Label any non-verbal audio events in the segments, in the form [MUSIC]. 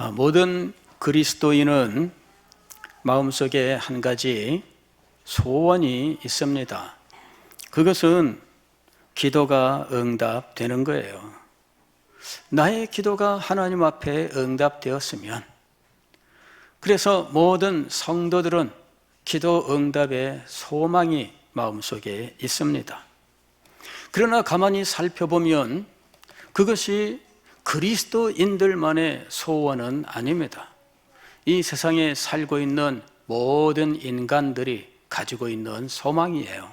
아, 모든 그리스도인은 마음속에 한 가지 소원이 있습니다. 그것은 기도가 응답되는 거예요. 나의 기도가 하나님 앞에 응답되었으면 그래서 모든 성도들은 기도 응답의 소망이 마음속에 있습니다. 그러나 가만히 살펴보면 그것이 그리스도인들만의 소원은 아닙니다. 이 세상에 살고 있는 모든 인간들이 가지고 있는 소망이에요.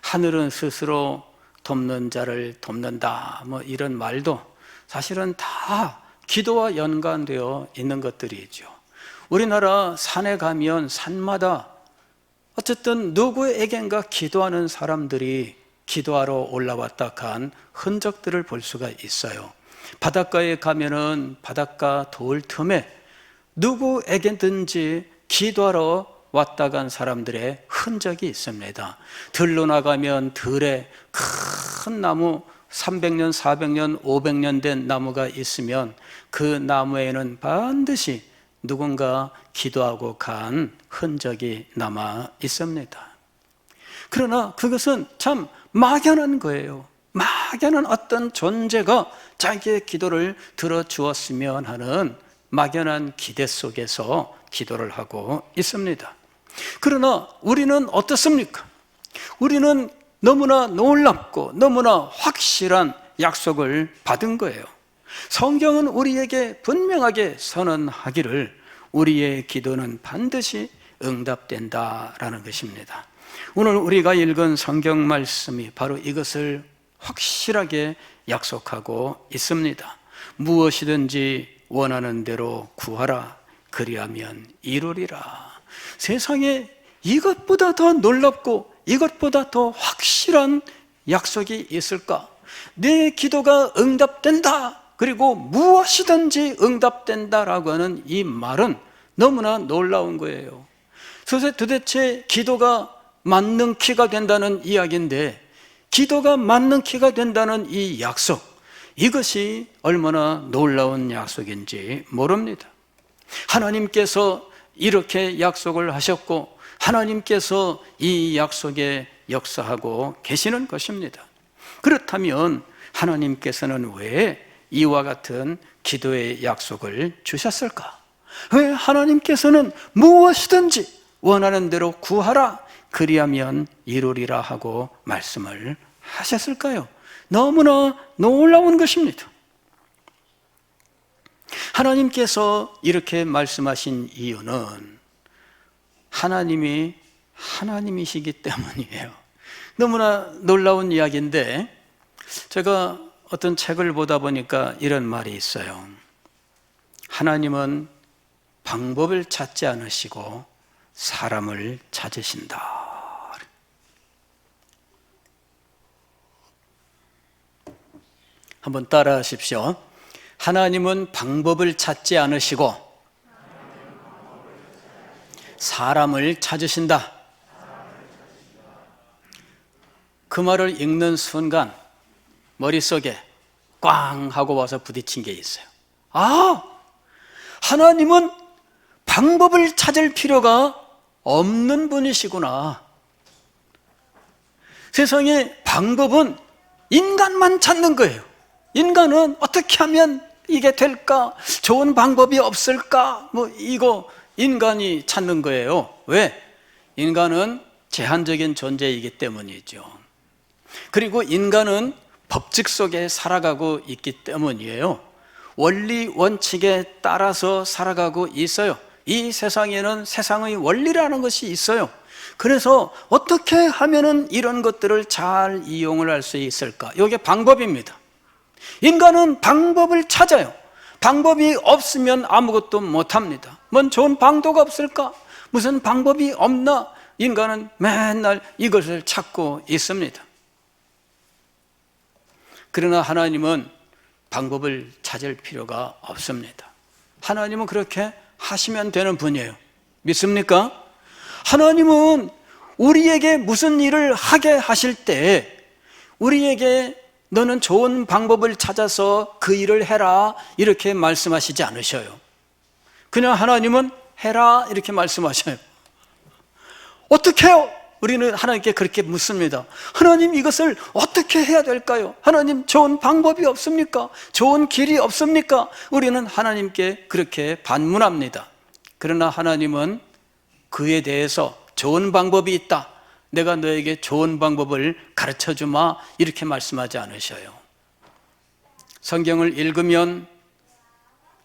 하늘은 스스로 돕는 자를 돕는다. 뭐 이런 말도 사실은 다 기도와 연관되어 있는 것들이죠. 우리나라 산에 가면 산마다 어쨌든 누구에겐가 기도하는 사람들이 기도하러 올라왔다 간 흔적들을 볼 수가 있어요. 바닷가에 가면은 바닷가 돌 틈에 누구에게든지 기도하러 왔다 간 사람들의 흔적이 있습니다. 들로 나가면 들에 큰 나무 300년, 400년, 500년 된 나무가 있으면 그 나무에는 반드시 누군가 기도하고 간 흔적이 남아 있습니다. 그러나 그것은 참 막연한 거예요. 막연한 어떤 존재가 자기의 기도를 들어주었으면 하는 막연한 기대 속에서 기도를 하고 있습니다. 그러나 우리는 어떻습니까? 우리는 너무나 놀랍고 너무나 확실한 약속을 받은 거예요. 성경은 우리에게 분명하게 선언하기를 우리의 기도는 반드시 응답된다라는 것입니다. 오늘 우리가 읽은 성경 말씀이 바로 이것을 확실하게 약속하고 있습니다. 무엇이든지 원하는 대로 구하라. 그리하면 이루리라. 세상에 이것보다 더 놀랍고 이것보다 더 확실한 약속이 있을까? 내 기도가 응답된다. 그리고 무엇이든지 응답된다라고 하는 이 말은 너무나 놀라운 거예요. 도대체 기도가 맞는 키가 된다는 이야기인데 기도가 맞는 키가 된다는 이 약속 이것이 얼마나 놀라운 약속인지 모릅니다. 하나님께서 이렇게 약속을 하셨고 하나님께서 이 약속에 역사하고 계시는 것입니다. 그렇다면 하나님께서는 왜 이와 같은 기도의 약속을 주셨을까? 왜 하나님께서는 무엇이든지 원하는 대로 구하라 그리하면 이루리라 하고 말씀을 하셨을까요? 너무나 놀라운 것입니다. 하나님께서 이렇게 말씀하신 이유는 하나님이 하나님이시기 때문이에요. 너무나 놀라운 이야기인데 제가 어떤 책을 보다 보니까 이런 말이 있어요. 하나님은 방법을 찾지 않으시고 사람을 찾으신다. 한번 따라 하십시오. 하나님은 방법을 찾지 않으시고 사람을 찾으신다. 그 말을 읽는 순간 머릿속에 꽝 하고 와서 부딪힌 게 있어요. 아! 하나님은 방법을 찾을 필요가 없는 분이시구나. 세상에 방법은 인간만 찾는 거예요. 인간은 어떻게 하면 이게 될까? 좋은 방법이 없을까? 뭐 이거 인간이 찾는 거예요. 왜? 인간은 제한적인 존재이기 때문이죠. 그리고 인간은 법칙 속에 살아가고 있기 때문이에요. 원리 원칙에 따라서 살아가고 있어요. 이 세상에는 세상의 원리라는 것이 있어요. 그래서 어떻게 하면은 이런 것들을 잘 이용을 할 수 있을까? 이게 방법입니다. 인간은 방법을 찾아요. 방법이 없으면 아무것도 못합니다. 뭔 좋은 방도가 없을까? 무슨 방법이 없나? 인간은 맨날 이것을 찾고 있습니다. 그러나 하나님은 방법을 찾을 필요가 없습니다. 하나님은 그렇게 하시면 되는 분이에요. 믿습니까? 하나님은 우리에게 무슨 일을 하게 하실 때 우리에게 너는 좋은 방법을 찾아서 그 일을 해라 이렇게 말씀하시지 않으셔요. 그냥 하나님은 해라 이렇게 말씀하셔요. 어떻게 해요? 우리는 하나님께 그렇게 묻습니다. 하나님 이것을 어떻게 해야 될까요? 하나님 좋은 방법이 없습니까? 좋은 길이 없습니까? 우리는 하나님께 그렇게 반문합니다. 그러나 하나님은 그에 대해서 좋은 방법이 있다. 내가 너에게 좋은 방법을 가르쳐 주마. 이렇게 말씀하지 않으셔요. 성경을 읽으면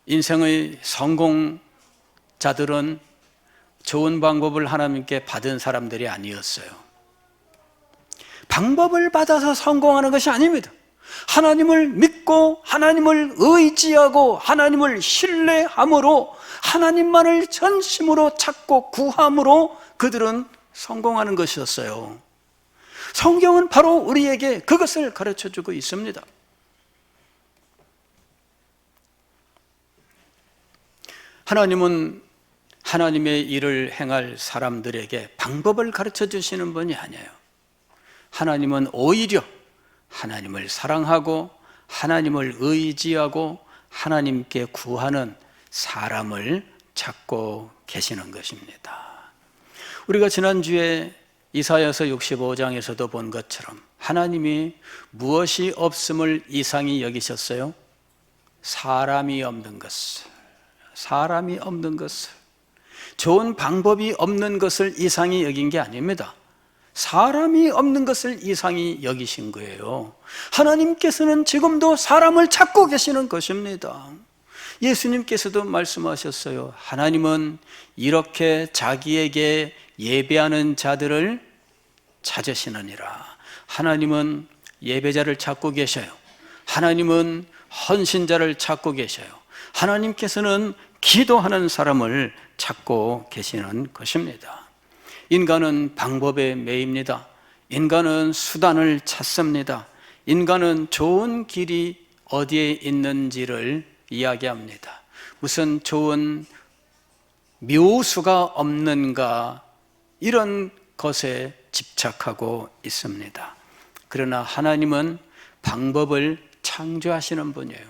인생의 성공자들은 좋은 방법을 하나님께 받은 사람들이 아니었어요. 방법을 받아서 성공하는 것이 아닙니다. 하나님을 믿고 하나님을 의지하고 하나님을 신뢰함으로 하나님만을 전심으로 찾고 구함으로 그들은 성공하는 것이었어요. 성경은 바로 우리에게 그것을 가르쳐 주고 있습니다. 하나님은 하나님의 일을 행할 사람들에게 방법을 가르쳐 주시는 분이 아니에요. 하나님은 오히려 하나님을 사랑하고 하나님을 의지하고 하나님께 구하는 사람을 찾고 계시는 것입니다. 우리가 지난주에 이사야서 65장에서도 본 것처럼 하나님이 무엇이 없음을 이상히 여기셨어요? 사람이 없는 것을. 사람이 없는 것을. 좋은 방법이 없는 것을 이상히 여긴 게 아닙니다. 사람이 없는 것을 이상히 여기신 거예요. 하나님께서는 지금도 사람을 찾고 계시는 것입니다. 예수님께서도 말씀하셨어요. 하나님은 이렇게 자기에게 예배하는 자들을 찾으시느니라. 하나님은 예배자를 찾고 계셔요. 하나님은 헌신자를 찾고 계셔요. 하나님께서는 기도하는 사람을 찾고 계시는 것입니다. 인간은 방법에 매입니다. 인간은 수단을 찾습니다. 인간은 좋은 길이 어디에 있는지를 이야기합니다. 무슨 좋은 묘수가 없는가 이런 것에 집착하고 있습니다. 그러나 하나님은 방법을 창조하시는 분이에요.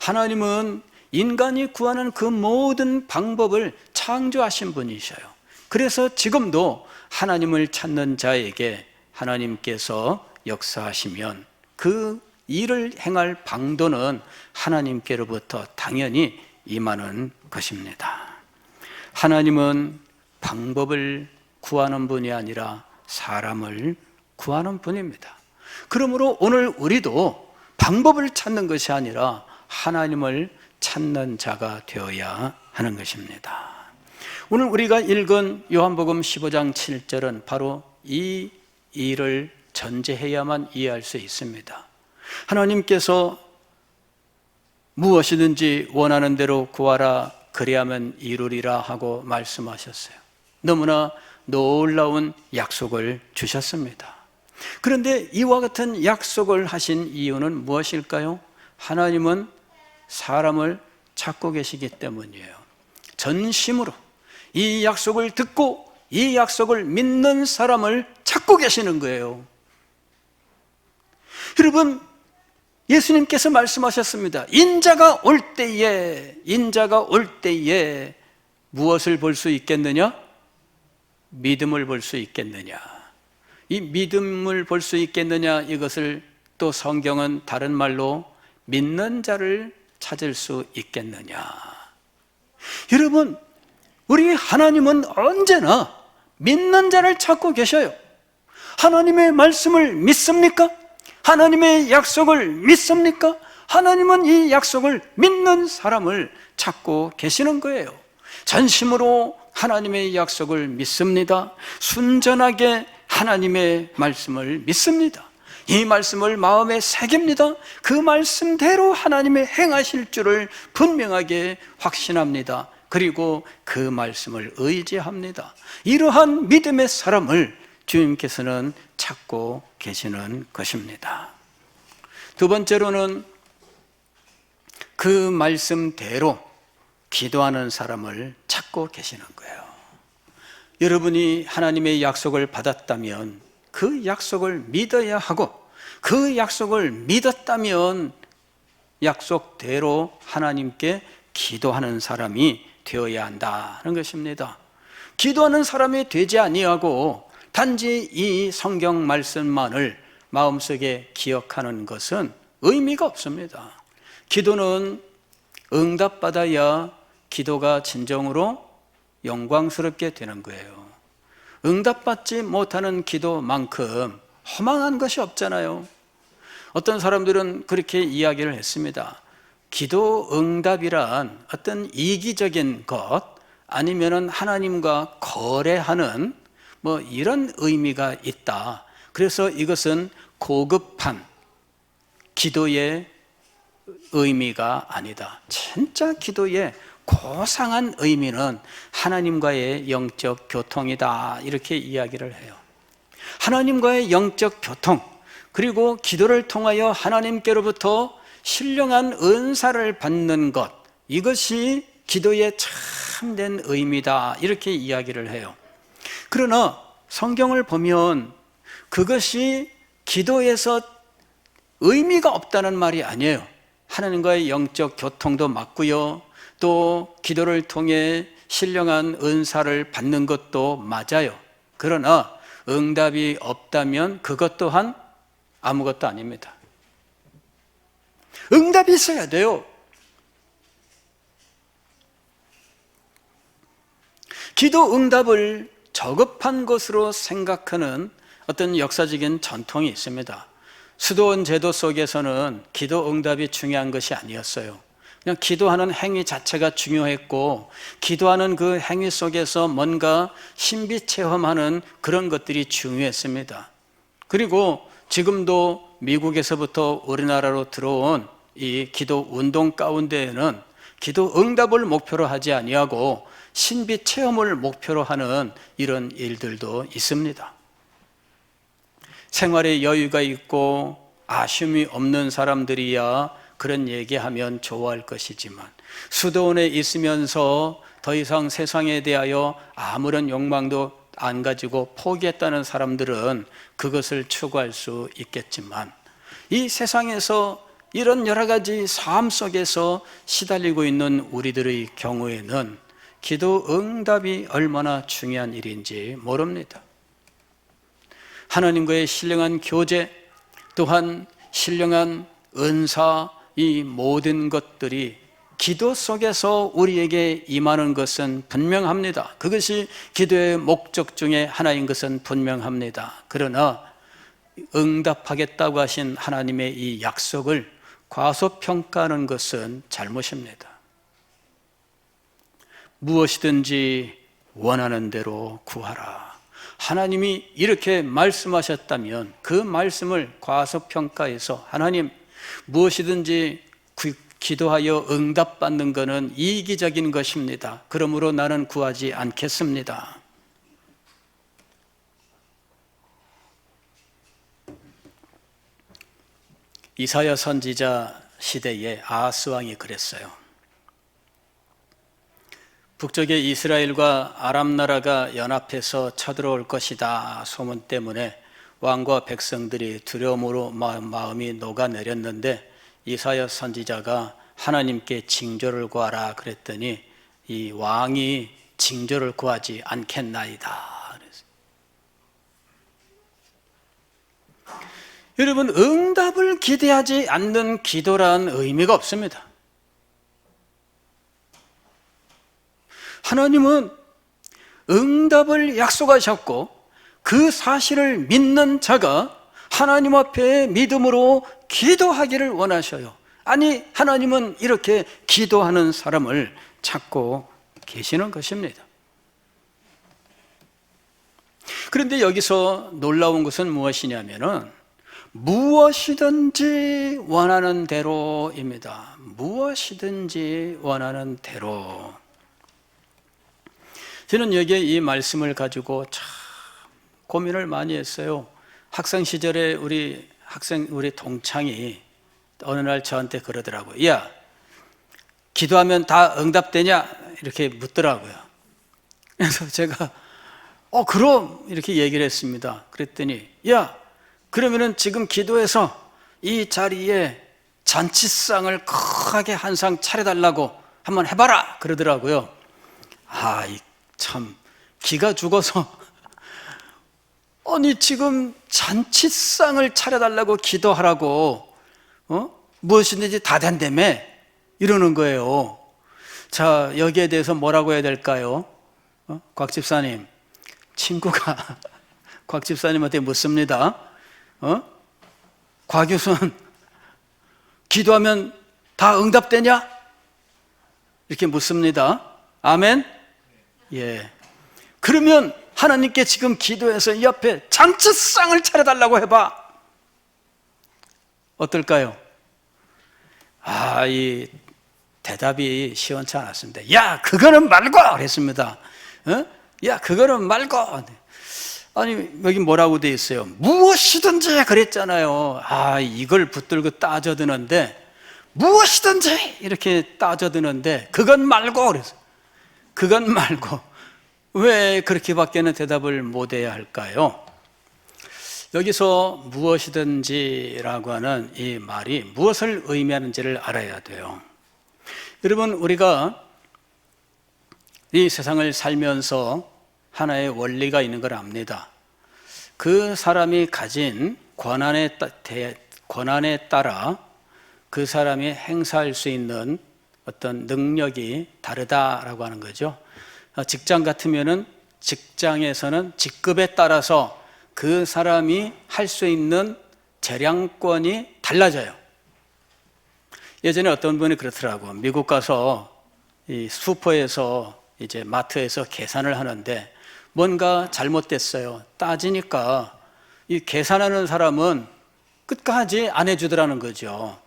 하나님은 인간이 구하는 그 모든 방법을 창조하신 분이셔요. 그래서 지금도 하나님을 찾는 자에게 하나님께서 역사하시면 그 일을 행할 방도는 하나님께로부터 당연히 임하는 것입니다. 하나님은 방법을 구하는 분이 아니라 사람을 구하는 분입니다. 그러므로 오늘 우리도 방법을 찾는 것이 아니라 하나님을 찾는 자가 되어야 하는 것입니다. 오늘 우리가 읽은 요한복음 15장 7절은 바로 이 일을 전제해야만 이해할 수 있습니다. 하나님께서 무엇이든지 원하는 대로 구하라 그리하면 이루리라 하고 말씀하셨어요. 너무나 놀라운 약속을 주셨습니다. 그런데 이와 같은 약속을 하신 이유는 무엇일까요? 하나님은 사람을 찾고 계시기 때문이에요. 전심으로 이 약속을 듣고 이 약속을 믿는 사람을 찾고 계시는 거예요. 여러분, 예수님께서 말씀하셨습니다. 인자가 올 때에, 인자가 올 때에 무엇을 볼 수 있겠느냐? 믿음을 볼 수 있겠느냐? 이 믿음을 볼 수 있겠느냐? 이것을 또 성경은 다른 말로 믿는 자를 찾을 수 있겠느냐? 여러분, 우리 하나님은 언제나 믿는 자를 찾고 계셔요. 하나님의 말씀을 믿습니까? 하나님의 약속을 믿습니까? 하나님은 이 약속을 믿는 사람을 찾고 계시는 거예요. 전심으로 하나님의 약속을 믿습니다. 순전하게 하나님의 말씀을 믿습니다. 이 말씀을 마음에 새깁니다. 그 말씀대로 하나님의 행하실 줄을 분명하게 확신합니다. 그리고 그 말씀을 의지합니다. 이러한 믿음의 사람을 주님께서는 찾고 계시는 것입니다. 두 번째로는 그 말씀대로 기도하는 사람을 찾고 계시는 거예요. 여러분이 하나님의 약속을 받았다면 그 약속을 믿어야 하고 그 약속을 믿었다면 약속대로 하나님께 기도하는 사람이 되어야 한다는 것입니다. 기도하는 사람이 되지 아니하고 단지 이 성경 말씀만을 마음속에 기억하는 것은 의미가 없습니다. 기도는 응답받아야 기도가 진정으로 영광스럽게 되는 거예요. 응답받지 못하는 기도만큼 허망한 것이 없잖아요. 어떤 사람들은 그렇게 이야기를 했습니다. 기도 응답이란 어떤 이기적인 것 아니면은 하나님과 거래하는 뭐 이런 의미가 있다. 그래서 이것은 고급한 기도의 의미가 아니다. 진짜 기도의 고상한 의미는 하나님과의 영적 교통이다. 이렇게 이야기를 해요. 하나님과의 영적 교통, 그리고 기도를 통하여 하나님께로부터 신령한 은사를 받는 것, 이것이 기도의 참된 의미다. 이렇게 이야기를 해요. 그러나 성경을 보면 그것이 기도에서 의미가 없다는 말이 아니에요. 하나님과의 영적 교통도 맞고요. 또 기도를 통해 신령한 은사를 받는 것도 맞아요. 그러나 응답이 없다면 그것 또한 아무것도 아닙니다. 응답이 있어야 돼요. 기도 응답을 저급한 것으로 생각하는 어떤 역사적인 전통이 있습니다. 수도원 제도 속에서는 기도 응답이 중요한 것이 아니었어요. 그냥 기도하는 행위 자체가 중요했고, 기도하는 그 행위 속에서 뭔가 신비 체험하는 그런 것들이 중요했습니다. 그리고 지금도 미국에서부터 우리나라로 들어온 이 기도 운동 가운데에는 기도 응답을 목표로 하지 아니하고 신비 체험을 목표로 하는 이런 일들도 있습니다. 생활에 여유가 있고 아쉬움이 없는 사람들이야 그런 얘기하면 좋아할 것이지만 수도원에 있으면서 더 이상 세상에 대하여 아무런 욕망도 안 가지고 포기했다는 사람들은 그것을 추구할 수 있겠지만 이 세상에서 이런 여러 가지 삶 속에서 시달리고 있는 우리들의 경우에는 기도 응답이 얼마나 중요한 일인지 모릅니다. 하나님과의 신령한 교제, 또한 신령한 은사, 이 모든 것들이 기도 속에서 우리에게 임하는 것은 분명합니다. 그것이 기도의 목적 중에 하나인 것은 분명합니다. 그러나 응답하겠다고 하신 하나님의 이 약속을 과소평가하는 것은 잘못입니다. 무엇이든지 원하는 대로 구하라. 하나님이 이렇게 말씀하셨다면 그 말씀을 과소평가해서 하나님 무엇이든지 기도하여 응답받는 것은 이기적인 것입니다. 그러므로 나는 구하지 않겠습니다. 이사야 선지자 시대에 아하스 왕이 그랬어요. 북쪽에 이스라엘과 아람 나라가 연합해서 쳐들어올 것이다 소문 때문에 왕과 백성들이 두려움으로 마음이 녹아내렸는데 이사야 선지자가 하나님께 징조를 구하라 그랬더니 이 왕이 징조를 구하지 않겠나이다. 여러분 응답을 기대하지 않는 기도란 의미가 없습니다. 하나님은 응답을 약속하셨고 그 사실을 믿는 자가 하나님 앞에 믿음으로 기도하기를 원하셔요. 아니, 하나님은 이렇게 기도하는 사람을 찾고 계시는 것입니다. 그런데 여기서 놀라운 것은 무엇이냐면은 무엇이든지 원하는 대로입니다. 무엇이든지 원하는 대로. 저는 여기에 이 말씀을 가지고 참 고민을 많이 했어요. 학생 시절에 우리 학생 우리 동창이 어느 날 저한테 그러더라고요. 야, 기도하면 다 응답되냐? 이렇게 묻더라고요. [LAUGHS] 그래서 제가 어, 그럼 이렇게 얘기를 했습니다. 그랬더니 야, 그러면은 지금 기도해서 이 자리에 잔치상을 크게 한 상 차려달라고 한번 해봐라 그러더라고요. 아, 이참 기가 죽어서 아니 지금 잔치상을 차려달라고 기도하라고 어? 무엇이든지 다 된다며 이러는 거예요. 자 여기에 대해서 뭐라고 해야 될까요? 어? 곽 집사님 친구가 [LAUGHS] 곽 집사님한테 묻습니다. 어? 곽 교수는 기도하면 다 응답되냐? 이렇게 묻습니다. 아멘? 예. 그러면 하나님께 지금 기도해서 이 앞에 잔치상을 차려달라고 해봐. 어떨까요? 아, 이 대답이 시원치 않았습니다. 야, 그거는 말고! 그랬습니다. 어? 야, 그거는 말고! 아니, 여기 뭐라고 돼 있어요? 무엇이든지 그랬잖아요. 아, 이걸 붙들고 따져드는데, 무엇이든지 이렇게 따져드는데, 그건 말고! 그래서. 그건 말고. 왜 그렇게밖에는 대답을 못 해야 할까요? 여기서 무엇이든지라고 하는 이 말이 무엇을 의미하는지를 알아야 돼요. 여러분, 우리가 이 세상을 살면서 하나의 원리가 있는 걸 압니다. 그 사람이 가진 권한에, 따, 권한에 따라 그 사람이 행사할 수 있는 어떤 능력이 다르다라고 하는 거죠. 직장 같으면은 직장에서는 직급에 따라서 그 사람이 할 수 있는 재량권이 달라져요. 예전에 어떤 분이 그렇더라고. 미국 가서 이 슈퍼에서 이제 마트에서 계산을 하는데 뭔가 잘못됐어요. 따지니까 이 계산하는 사람은 끝까지 안 해주더라는 거죠.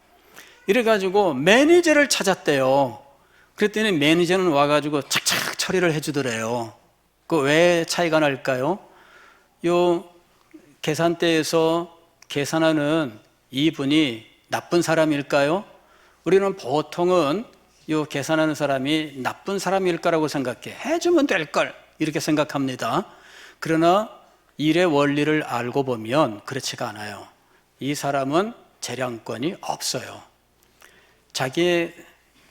이래가지고 매니저를 찾았대요. 그랬더니 매니저는 와가지고 착착 처리를 해주더래요. 그 왜 차이가 날까요? 요 계산대에서 계산하는 이분이 나쁜 사람일까요? 우리는 보통은 요 계산하는 사람이 나쁜 사람일까라고 생각해. 해주면 될 걸. 이렇게 생각합니다. 그러나 일의 원리를 알고 보면 그렇지가 않아요. 이 사람은 재량권이 없어요. 자기의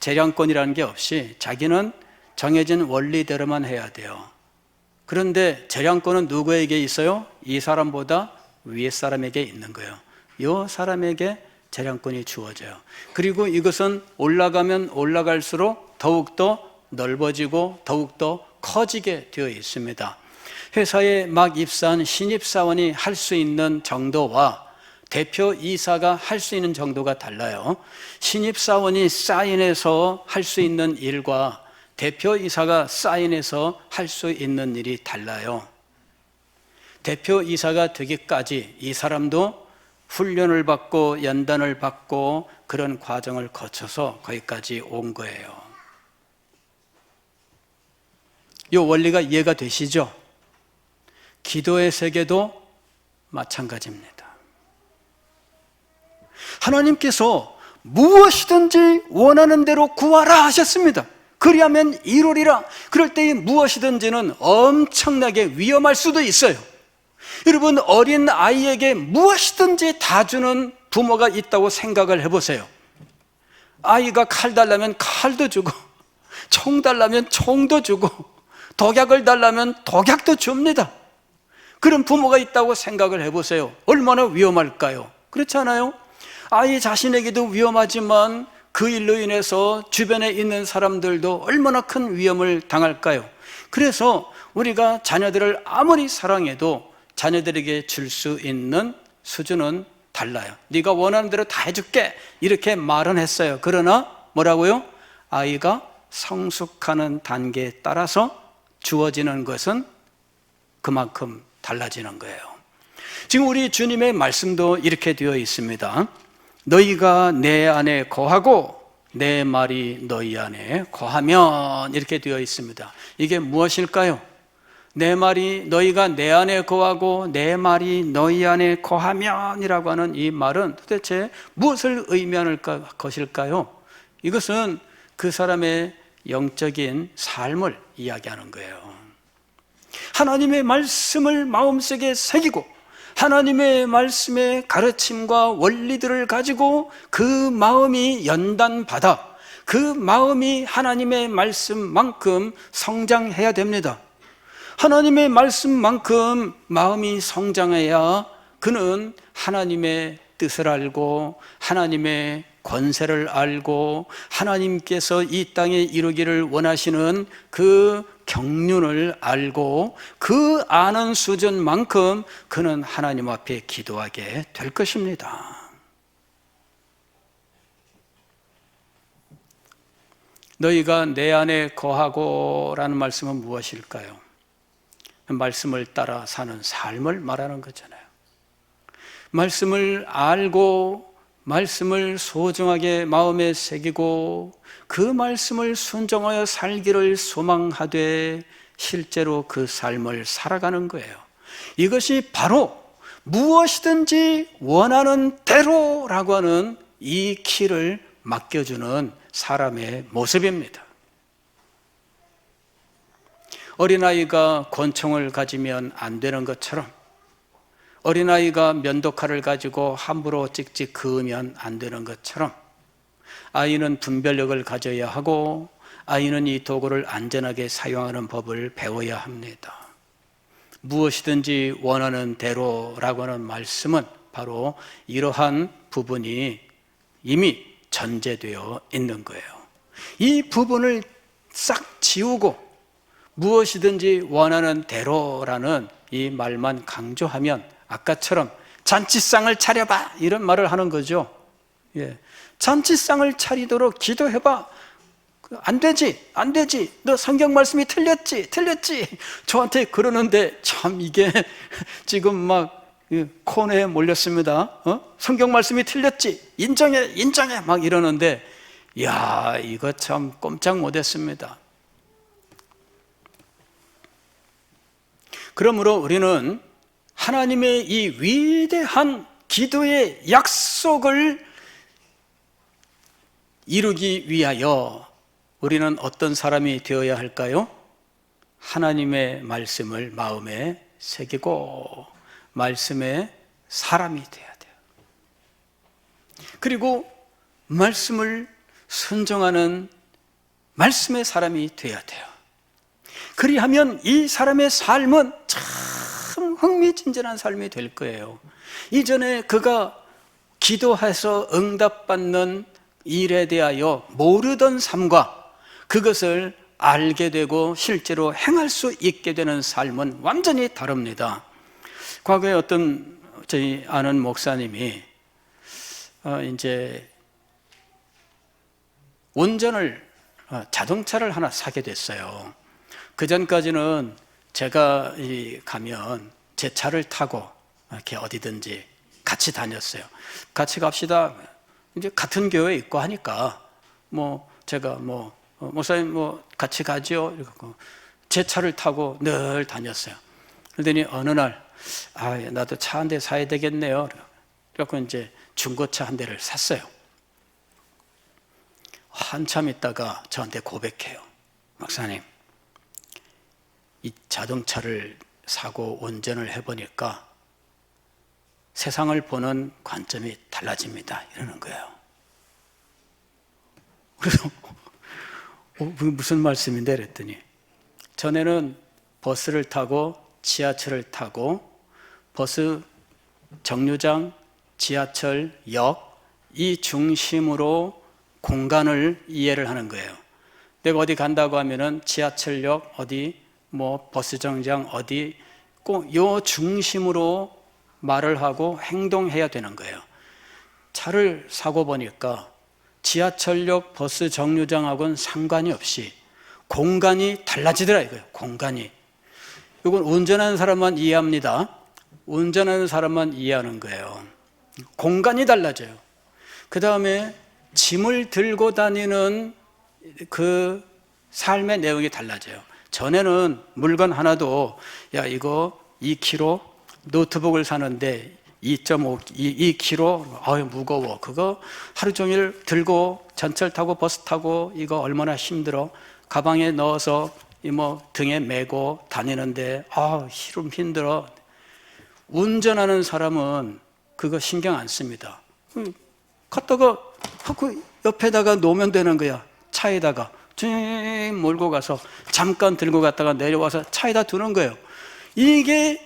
재량권이라는 게 없이 자기는 정해진 원리대로만 해야 돼요. 그런데 재량권은 누구에게 있어요? 이 사람보다 위에 사람에게 있는 거예요. 이 사람에게 재량권이 주어져요. 그리고 이것은 올라가면 올라갈수록 더욱더 넓어지고 더욱더 커지게 되어 있습니다. 회사에 막 입사한 신입사원이 할 수 있는 정도와 대표 이사가 할 수 있는 정도가 달라요. 신입사원이 사인해서 할 수 있는 일과 대표 이사가 사인해서 할 수 있는 일이 달라요. 대표 이사가 되기까지 이 사람도 훈련을 받고 연단을 받고 그런 과정을 거쳐서 거기까지 온 거예요. 이 원리가 이해가 되시죠? 기도의 세계도 마찬가지입니다. 하나님께서 무엇이든지 원하는 대로 구하라 하셨습니다. 그리하면 이루리라. 그럴 때에 무엇이든지는 엄청나게 위험할 수도 있어요. 여러분, 어린 아이에게 무엇이든지 다 주는 부모가 있다고 생각을 해보세요. 아이가 칼 달라면 칼도 주고, 총 달라면 총도 주고, 독약을 달라면 독약도 줍니다. 그런 부모가 있다고 생각을 해보세요. 얼마나 위험할까요? 그렇지 않아요? 아이 자신에게도 위험하지만 그 일로 인해서 주변에 있는 사람들도 얼마나 큰 위험을 당할까요? 그래서 우리가 자녀들을 아무리 사랑해도 자녀들에게 줄 수 있는 수준은 달라요. 네가 원하는 대로 다 해줄게 이렇게 말은 했어요. 그러나 뭐라고요? 아이가 성숙하는 단계에 따라서 주어지는 것은 그만큼 달라지는 거예요. 지금 우리 주님의 말씀도 이렇게 되어 있습니다. 너희가 내 안에 거하고 내 말이 너희 안에 거하면 이렇게 되어 있습니다. 이게 무엇일까요? 내 말이 너희가 내 안에 거하고 내 말이 너희 안에 거하면이라고 하는 이 말은 도대체 무엇을 의미하는 것일까요? 이것은 그 사람의 영적인 삶을 이야기하는 거예요. 하나님의 말씀을 마음속에 새기고 하나님의 말씀의 가르침과 원리들을 가지고 그 마음이 연단받아 그 마음이 하나님의 말씀만큼 성장해야 됩니다. 하나님의 말씀만큼 마음이 성장해야 그는 하나님의 뜻을 알고 하나님의 권세를 알고 하나님께서 이 땅에 이루기를 원하시는 그 경륜을 알고 그 아는 수준만큼 그는 하나님 앞에 기도하게 될 것입니다. 너희가 내 안에 거하고 라는 말씀은 무엇일까요? 말씀을 따라 사는 삶을 말하는 거잖아요. 말씀을 알고 말씀을 소중하게 마음에 새기고 그 말씀을 순종하여 살기를 소망하되 실제로 그 삶을 살아가는 거예요. 이것이 바로 무엇이든지 원하는 대로라고 하는 이 키를 맡겨주는 사람의 모습입니다. 어린아이가 권총을 가지면 안 되는 것처럼 어린아이가 면도칼을 가지고 함부로 찍찍 그으면 안 되는 것처럼 아이는 분별력을 가져야 하고 아이는 이 도구를 안전하게 사용하는 법을 배워야 합니다. 무엇이든지 원하는 대로라고 하는 말씀은 바로 이러한 부분이 이미 전제되어 있는 거예요. 이 부분을 싹 지우고 무엇이든지 원하는 대로라는 이 말만 강조하면 아까처럼 잔치상을 차려봐 이런 말을 하는 거죠. 예. 잔치상을 차리도록 기도해봐. 안 되지, 안 되지. 너 성경 말씀이 틀렸지, 틀렸지. 저한테 그러는데 참 이게 [LAUGHS] 지금 막 코너에 몰렸습니다. 어? 성경 말씀이 틀렸지, 인정해, 인정해. 막 이러는데, 야 이거 참 꼼짝 못했습니다. 그러므로 우리는 하나님의 이 위대한 기도의 약속을 이루기 위하여 우리는 어떤 사람이 되어야 할까요? 하나님의 말씀을 마음에 새기고 말씀의 사람이 되어야 돼요. 그리고 말씀을 순종하는 말씀의 사람이 되어야 돼요. 그리하면 이 사람의 삶은 참 흥미진진한 삶이 될 거예요. 이전에 그가 기도해서 응답받는 일에 대하여 모르던 삶과 그것을 알게 되고 실제로 행할 수 있게 되는 삶은 완전히 다릅니다. 과거에 어떤 저희 아는 목사님이 어 이제 운전을 어, 자동차를 하나 사게 됐어요. 그 전까지는 제가 가면 제 차를 타고 이렇게 어디든지 같이 다녔어요. 같이 갑시다. 이제 같은 교회 에 있고 하니까 뭐 제가 뭐 어, 목사님 뭐 같이 가죠. 이러고 제 차를 타고 늘 다녔어요. 그러더니 어느 날 아, 나도 차 한 대 사야 되겠네요. 그래갖고 이제 중고차 한 대를 샀어요. 한참 있다가 저한테 고백해요. 목사님, 이 자동차를 사고 운전을 해보니까 세상을 보는 관점이 달라집니다. 이러는 거예요. 그래서 [LAUGHS] 어, 무슨 말씀인데 그랬더니 전에는 버스를 타고 지하철을 타고 버스 정류장, 지하철, 역 이 중심으로 공간을 이해를 하는 거예요. 내가 어디 간다고 하면은 지하철역 어디 뭐 버스 정장 어디 꼭 요 중심으로 말을 하고 행동해야 되는 거예요. 차를 사고 보니까 지하철역 버스 정류장하고는 상관이 없이 공간이 달라지더라 이거예요. 공간이. 이건 운전하는 사람만 이해합니다. 운전하는 사람만 이해하는 거예요. 공간이 달라져요. 그 다음에 짐을 들고 다니는 그 삶의 내용이 달라져요. 전에는 물건 하나도 야 이거 2kg 노트북을 사는데 2.5, 2kg 어유 무거워. 그거 하루 종일 들고 전철 타고 버스 타고 이거 얼마나 힘들어. 가방에 넣어서 뭐 등에 메고 다니는데 아 힘 힘들어. 운전하는 사람은 그거 신경 안 씁니다. 갔다가 그 옆에다가 놓으면 되는 거야. 차에다가 쭉 몰고 가서 잠깐 들고 갔다가 내려와서 차에다 두는 거예요. 이게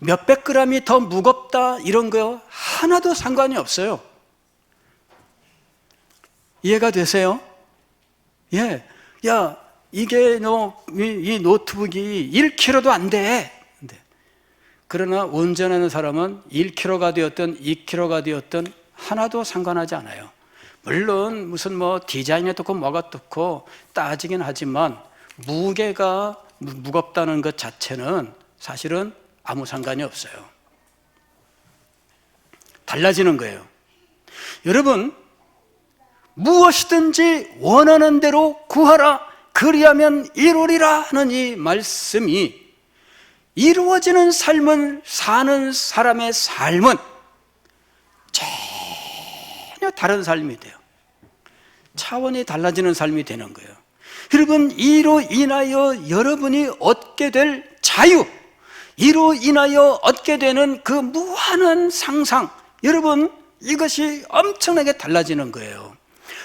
몇백 그램이 더 무겁다 이런 거 하나도 상관이 없어요. 이해가 되세요? 예. 야, 이게 너, 이, 이 노트북이 1kg도 안 돼. 근데 그러나 운전하는 사람은 1kg가 되었든 2kg가 되었든 하나도 상관하지 않아요. 물론 무슨 뭐 디자인이 어떻고 뭐가 어떻고 따지긴 하지만 무게가 무- 무겁다는 것 자체는 사실은 아무 상관이 없어요. 달라지는 거예요. 여러분, 무엇이든지 원하는 대로 구하라. 그리하면 이루리라 하는 이 말씀이 이루어지는 삶을 사는 사람의 삶은 전혀 다른 삶이 돼요. 차원이 달라지는 삶이 되는 거예요. 여러분, 이로 인하여 여러분이 얻게 될 자유, 이로 인하여 얻게 되는 그 무한한 상상, 여러분, 이것이 엄청나게 달라지는 거예요.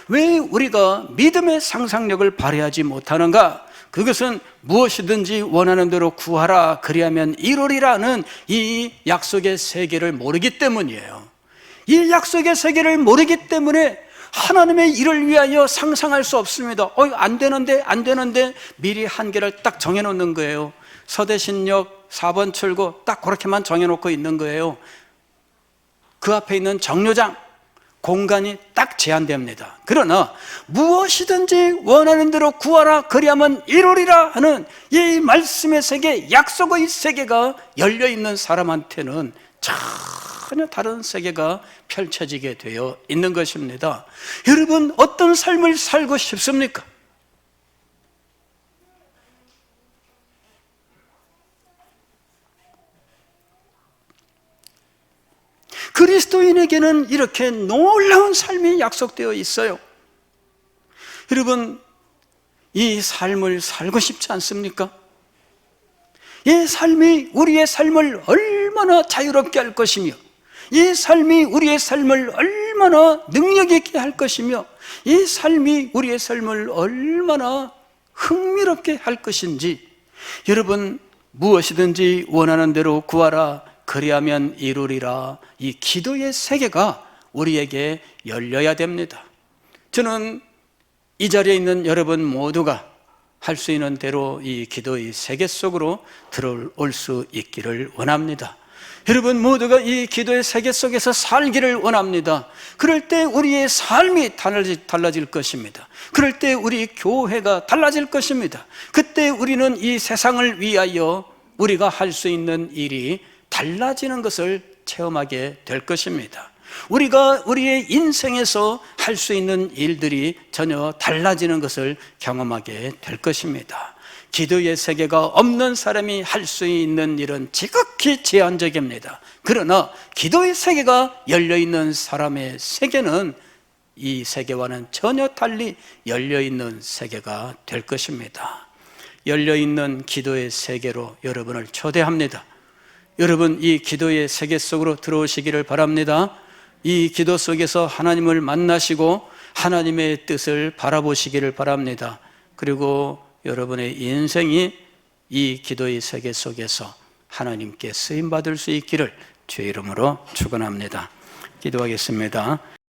왜 우리가 믿음의 상상력을 발휘하지 못하는가? 그것은 무엇이든지 원하는 대로 구하라 그리하면 이루리라는 이 약속의 세계를 모르기 때문이에요. 이 약속의 세계를 모르기 때문에 하나님의 일을 위하여 상상할 수 없습니다. 어, 안 되는데, 안 되는데 미리 한계를 딱 정해놓는 거예요. 서대신역 4번 출구 딱 그렇게만 정해놓고 있는 거예요. 그 앞에 있는 정류장 공간이 딱 제한됩니다. 그러나 무엇이든지 원하는 대로 구하라 그리하면 이루리라 하는 이 말씀의 세계, 약속의 세계가 열려 있는 사람한테는 전혀 다른 세계가 펼쳐지게 되어 있는 것입니다. 여러분 어떤 삶을 살고 싶습니까? 그리스도인에게는 이렇게 놀라운 삶이 약속되어 있어요. 여러분, 이 삶을 살고 싶지 않습니까? 이 삶이 우리의 삶을 얼 마나 자유롭게 할 것이며, 이 삶이 우리의 삶을 얼마나 능력 있게 할 것이며, 이 삶이 우리의 삶을 얼마나 흥미롭게 할 것인지, 여러분, 무엇이든지 원하는 대로 구하라. 그리하면 이루리라. 이 기도의 세계가 우리에게 열려야 됩니다. 저는 이 자리에 있는 여러분 모두가 할 수 있는 대로 이 기도의 세계 속으로 들어올 수 있기를 원합니다. 여러분 모두가 이 기도의 세계 속에서 살기를 원합니다. 그럴 때 우리의 삶이 달라질, 것입니다. 그럴 때 우리 교회가 달라질 것입니다. 그때 우리는 이 세상을 위하여 우리가 할 수 있는 일이 달라지는 것을 체험하게 될 것입니다. 우리가 우리의 인생에서 할 수 있는 일들이 전혀 달라지는 것을 경험하게 될 것입니다. 기도의 세계가 없는 사람이 할 수 있는 일은 지극히 제한적입니다. 그러나 기도의 세계가 열려 있는 사람의 세계는 이 세계와는 전혀 달리 열려 있는 세계가 될 것입니다. 열려 있는 기도의 세계로 여러분을 초대합니다. 여러분 이 기도의 세계 속으로 들어오시기를 바랍니다. 이 기도 속에서 하나님을 만나시고 하나님의 뜻을 바라보시기를 바랍니다. 그리고 여러분의 인생이 이 기도의 세계 속에서 하나님께 쓰임 받을 수 있기를 주의 이름으로 축원합니다. 기도하겠습니다.